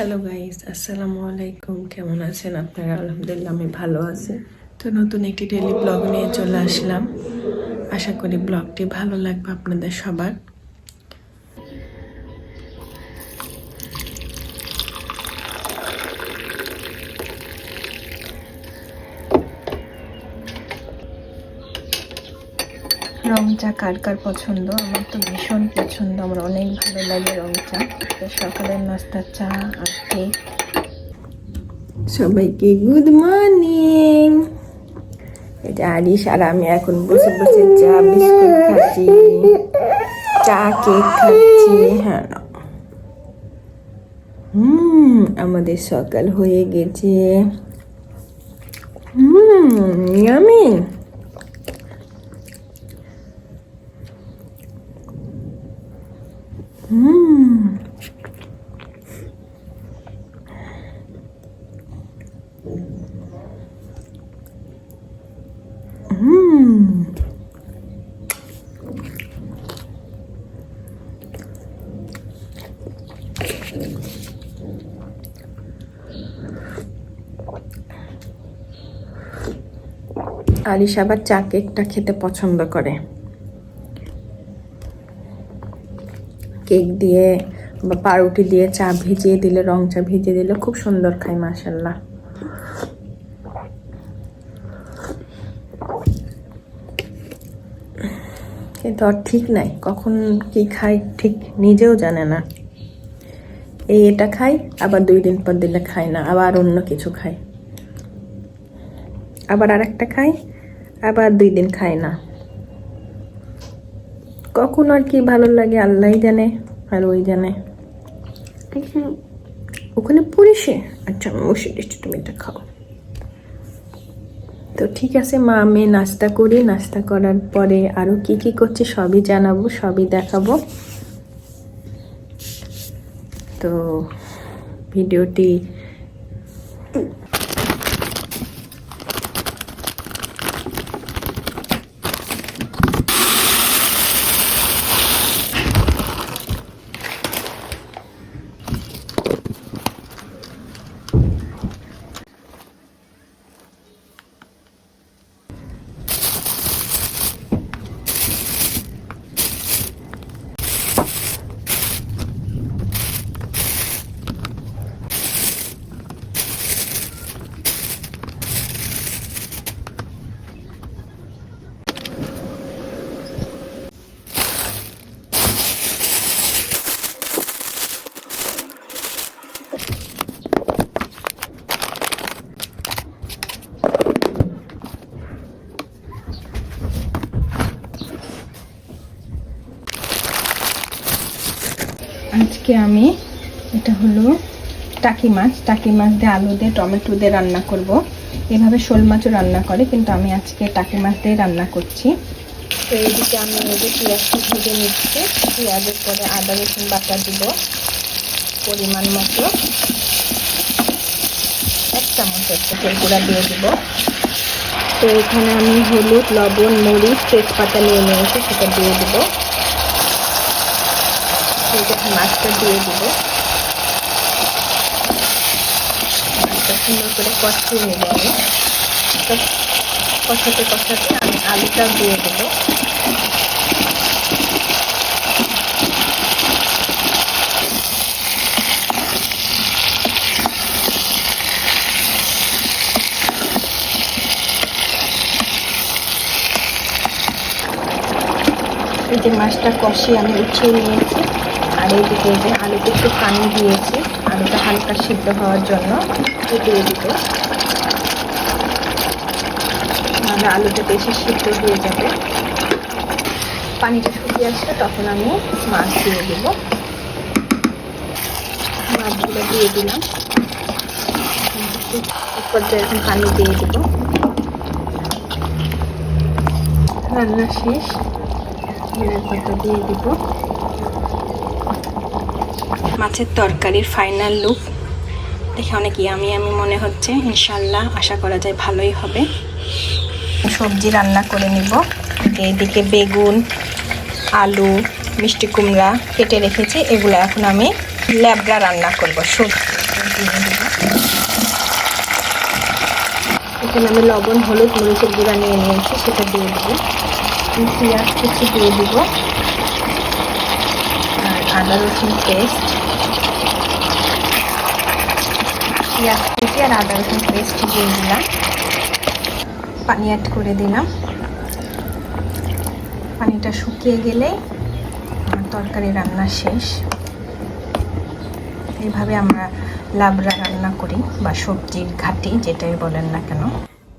Hello guys আসসালামু আলাইকুম কেমন আছেন আপনারা? আলহামদুলিল্লাহ, আমি ভালো আছি। তো নতুন একটি ডেলি ব্লগ নিয়ে চলে আসলাম। আশা করি ব্লগটি ভালো লাগবে আপনাদের সবার। রং চা কার কার পছন্দ? আমার তো ভীষণ পছন্দ। আমার অনেক ভালো লাগে রং চা তো সকালের নাস্তার চা আর সবাইকে গুড মর্নিং এটা আরিস আর আমি এখন বসে বসে চা, বিস্কুট খাচ্ছি। চা, কেক খাচ্ছি। হ্যাঁ। হুম, আমাদের সকাল হয়ে গেছে। হুম ইয়ামি হুম হুম আলিশ আবার চা কেকটা খেতে পছন্দ করে। কেক দিয়ে বা পাউরুটি দিয়ে চা ভিজিয়ে দিলে, রং চা ভিজিয়ে দিলে খুব সুন্দর খায় মাসাল্লাহ কিন্তু আর ঠিক নাই, কখন কি খাই ঠিক নিজেও জানে না। এই এটা খাই আবার দুই দিন পর দিলে খাই না, আবার অন্য কিছু খাই আবার আরেকটা খাই আবার দুই দিন খাই না। কখন আর কি ভালো লাগে আল্লাহ জানে আর ওই জানে ওখানে পুলিশে? আচ্ছা বসে দিচ্ছি তুমি এটা খাও। তো ঠিক আছে মা আমি নাস্তা করি। নাস্তা করার পরে আরও কি কি করছি সবই জানাব সবই দেখাবো। তো ভিডিওটি আজকে আমি এটা হলো টাকি মাছ। টাকি মাছ দিয়ে আলু দিয়ে, টমেটো দিয়ে রান্না করব। এভাবে শোল মাছও রান্না করে, কিন্তু আমি আজকে টাকি মাছ দিয়ে রান্না করছি। তো এইদিকে আমি যে পেঁয়াজটা ভেজে নিচ্ছি। পেঁয়াজের পরে আদা, রসুন বাটা দিব পরিমাণ মতো। এক চামচ একটু তেল গুঁড়া দিয়ে দিব। তো এখানে আমি হলুদ, লবণ, মরিচ, তেজপাতা নিয়ে নিয়েছি, সেটা দিয়ে দিব। এইটাকে মাছটা দিয়ে দিব। মাছটা সুন্দর করে কষিয়ে নেব আমি। কষাতে কষাতে আমি আলুটা দিয়ে দেবো। এই যে মাছটা কষিয়ে আমি উঠিয়ে নিয়েছি। আর এই যে আলুতে একটু পানি দিয়েছি, আলুটা হালকা সিদ্ধ হওয়ার জন্য দিয়ে দিব। নাহলে আলুটা বেশি সিদ্ধ হয়ে যাবে। পানিটা শুকিয়ে আসলে তখন আমি মাছ দিয়ে দেব। মাছগুলো দিয়ে দিলাম। উপর দিয়ে এখন পানি দিয়ে দিব। রান্না শেষ। দিয়ে দিব। মাছের তরকারির ফাইনাল লুক দেখে অনেক ইয়ামি আমি মনে হচ্ছে। ইনশাল্লাহ আশা করা যায় ভালোই হবে। সবজি রান্না করে নিব। এদিকে বেগুন, আলু, মিষ্টি কুমড়া কেটে রেখেছি। এগুলো এখন আমি ল্যাবড়া রান্না করব। সবজি এখানে আমি লবণ, হলুদ, মরিচের গুঁড়া নিয়ে নিয়েছি, সেটা দিয়ে দেবো। পেঁয়াজ কুচি দিয়ে দিব। আর আদা রসুন পেস্ট। পেঁয়াজ কুচি আর আদা রসুন পেস্ট দিয়ে দিলাম পানি অ্যাড করে দিলাম। পানিটা শুকিয়ে গেলেই আমার তরকারি রান্না শেষ। এইভাবে আমরা লাবড়া রান্না করি বা সবজির ঘাটি, যেটাই বলেন না কেন।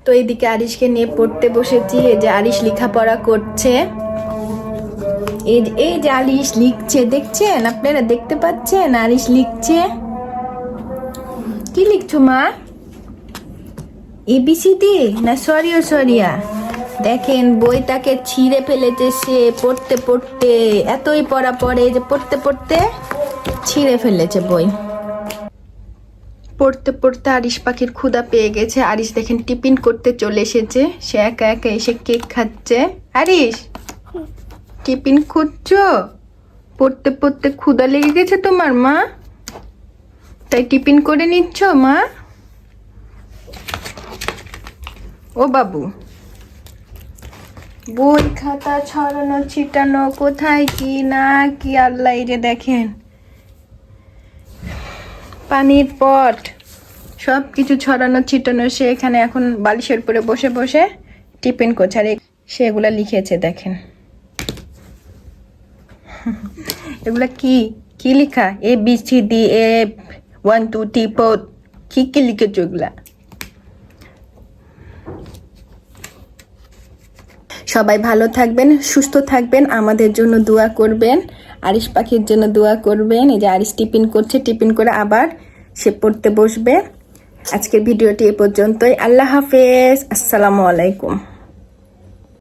তো এইদিকে আরিশকে নিয়ে পড়তে বসেছি, এই যে আরিশ লেখাপড়া করছে। এই যে আরিশ লিখছে, দেখছেন আপনারা দেখতে পাচ্ছেন? আরিশ লিখছে। কি লিখছো, মা? এবিসিডি না সরি ও সরিয়া দেখেন, বইটাকে ছিঁড়ে ফেলেছে সে পড়তে পড়তে, এতই পড়া পড়ে যে পড়তে পড়তে ছিঁড়ে ফেলেছে বই। পড়তে পড়তে আরিশ পাখির ক্ষুদা পেয়ে গেছে। আরিশ দেখেন, টিফিন করতে চলে এসেছে। সে একা একা এসে কেক খাচ্ছে। আরিশ, টিফিন খুঁজছো? পড়তে পড়তে ক্ষুধা লেগে গেছে তোমার, মা? তাই টিফিন করে নিচ্ছ, মা? ও বাবু, বই খাতা ছড়ানো, ছিটানো, কোথায় কি না কি আল্লাহ যে দেখেন। পানির পট, সব কিছু ছড়ানো, ছিটানো, সে এখানে এখন বালিশের উপরে বসে বসে টিফিন এ- সেগুলা লিখেছে, দেখেন। এগুলা কি? কি লেখা? A B C D, A one two three four কি কি লিখেছো এগুলা সবাই ভালো থাকবেন, সুস্থ থাকবেন, আমাদের জন্য দোয়া করবেন, আরিশ পাখির জন্য দোয়া করবেন, এই যে আরিশ টিফিন করছে, টিফিন করে আবার সে পড়তে বসবে। আজকের ভিডিওটি এ পর্যন্তই। আল্লাহ হাফেজ। আসসালামু আলাইকুম।